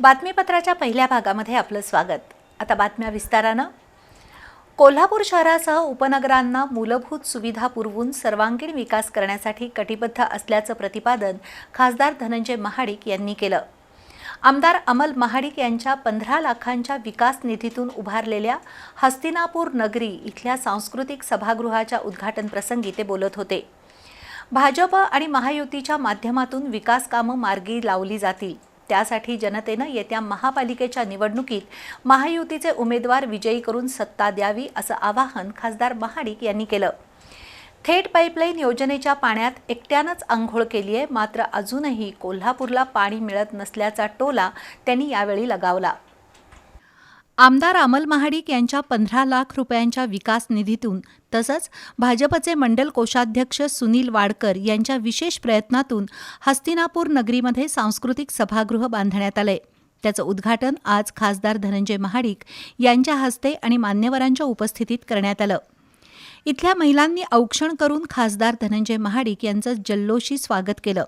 बातमीपत्राच्या पहिल्या भागामध्ये आपलं स्वागत. आता बातम्या विस्तारानं. कोल्हापूर शहरासह उपनगरांना मूलभूत सुविधा पुरवून सर्वांगीण विकास करण्यासाठी कटिबद्ध असल्याचं प्रतिपादन खासदार धनंजय महाडिक यांनी केलं. आमदार अमल महाडिक यांच्या पंधरा लाखांच्या विकास निधीतून उभारलेल्या हस्तिनापूर नगरी इथल्या सांस्कृतिक सभागृहाच्या उद्घाटन प्रसंगी ते बोलत होते. भाजप आणि महायुतीच्या माध्यमातून विकास कामं मार्गी लावली जातील. त्यासाठी जनतेनं येत्या महापालिकेच्या निवडणुकीत महायुतीचे उमेदवार विजयी करून सत्ता द्यावी असं आवाहन खासदार महाडिक यांनी केलं. थेट पाईपलाईन योजनेच्या पाण्यात एकट्यानंच आंघोळ केली आहे मात्र अजूनही कोल्हापूरला पाणी मिळत नसल्याचा टोला त्यांनी यावेळी लगावला. आमदार अमल महाडिक यांच्या पंधरा लाख रुपयांच्या विकास निधीतून तसंच भाजपचे मंडल कोषाध्यक्ष सुनील वाडकर यांच्या विशेष प्रयत्नातून हस्तिनापूर नगरीमध्ये सांस्कृतिक सभागृह बांधण्यात आलंय त्याचं उद्घाटन आज खासदार धनंजय महाडिक यांच्या हस्ते आणि मान्यवरांच्या उपस्थितीत करण्यात आलं. इथल्या महिलांनी औक्षण करून खासदार धनंजय महाडिक यांचं जल्लोषी स्वागत केलं.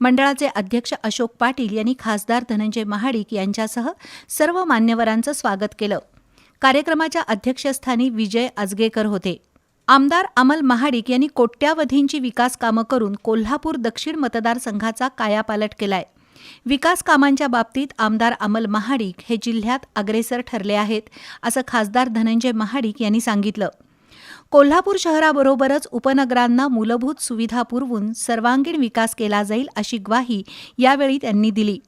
मंडळाचे अध्यक्ष अशोक पाटील यांनी खासदार धनंजय महाडिक यांच्यासह सर्व मान्यवरांचं स्वागत केलं. कार्यक्रमाच्या अध्यक्षस्थानी विजय आजगेकर होते. आमदार अमल महाडिक यांनी कोट्यावधींची विकास कामं करून कोल्हापूर दक्षिण मतदारसंघाचा कायापालट केलाय. विकास कामांच्या बाबतीत आमदार अमल महाडिक हे जिल्ह्यात अग्रेसर ठरले आहेत असं खासदार धनंजय महाडिक यांनी सांगितलं. कोल्हापूर शहराबरोबरच उपनगरांना मूलभूत सुविधा पुरवून सर्वांगीण विकास केला जाईल अशी ग्वाही यावेळी त्यांनी दिली.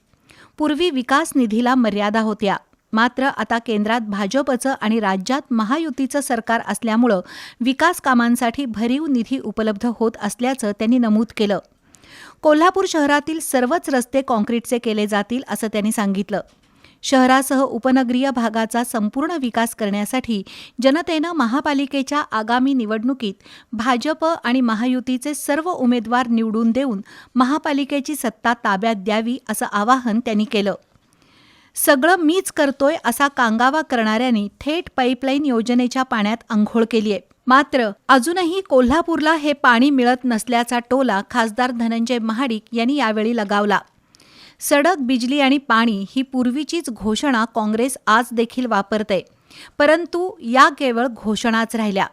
पूर्वी विकास निधीला मर्यादा होत्या. मात्र आता केंद्रात भाजपचं आणि राज्यात महायुतीचं सरकार असल्यामुळं विकास कामांसाठी भरीव निधी उपलब्ध होत असल्याचं त्यांनी नमूद केलं. कोल्हापूर शहरातील सर्वच रस्ते काँक्रीटचे केले जातील असं त्यांनी सांगितलं. शहरासह उपनगरीय भागाचा संपूर्ण विकास करण्यासाठी जनतेनं महापालिकेच्या आगामी निवडणुकीत भाजप आणि महायुतीचे सर्व उमेदवार निवडून देऊन महापालिकेची सत्ता ताब्यात द्यावी असं आवाहन त्यांनी केलं. सगळं मीच करतोय असा कांगावा करणाऱ्यांनी थेट पाईपलाईन योजनेच्या पाण्यात आंघोळ केलीय मात्र अजूनही कोल्हापूरला हे पाणी मिळत नसल्याचा टोला खासदार धनंजय महाडिक यांनी यावेळी लगावला. सडक बिजली आणि पाणी ही पूर्वीचीच घोषणा काँग्रेस आज देखील वापरते. परंतु या केवळ घोषणाच राहिल्या.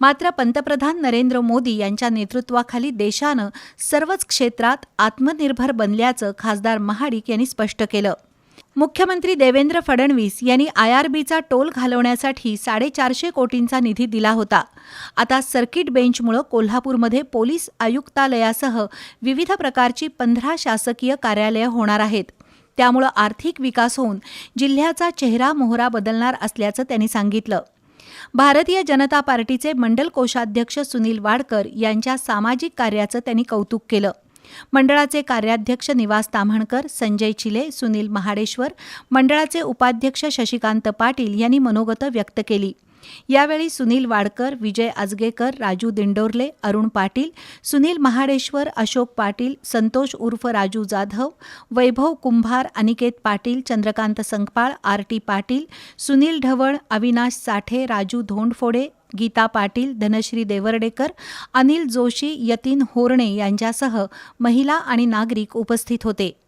मात्र पंतप्रधान नरेंद्र मोदी यांच्या नेतृत्वाखाली देशानं सर्वच क्षेत्रात आत्मनिर्भर बनल्याचं खासदार महाडिक यांनी स्पष्ट केलं. मुख्यमंत्री देवेंद्र फडणवीस यांनी आयआरबीचा टोल घालवण्यासाठी साडेचारशे कोटींचा निधी दिला होता. आता सर्किट बेंचमुळं कोल्हापूरमध्ये पोलीस आयुक्तालयासह विविध प्रकारची पंधरा शासकीय कार्यालयं होणार आहेत. त्यामुळं आर्थिक विकास होऊन जिल्ह्याचा चेहरा मोहरा बदलणार असल्याचं त्यांनी सांगितलं. भारतीय जनता पार्टीचे मंडल कोषाध्यक्ष सुनील वाडकर यांच्या सामाजिक कार्याचं त्यांनी कौतुक केलं. मंडळाचे कार्याध्यक्ष निवास ताम्हणकर संजय चिले सुनील महाडेश्वर मंडळाचे उपाध्यक्ष शशिकांत पाटील यांनी मनोगत व्यक्त केली. यावेळी सुनील वाडकर विजय आजगेकर राजू दिंडोरले अरुण पाटील सुनील महाडेश्वर अशोक पाटील संतोष उर्फ राजू जाधव वैभव कुंभार अनिकेत पाटील चंद्रकांत संकपाळ आर टी पाटील सुनील ढवळ अविनाश साठे राजू धोंडफोडे गीता पाटील धनश्री देवर्डेकर अनिल जोशी यतीन होरणे यांच्यासह महिला आणि नागरिक उपस्थित होते.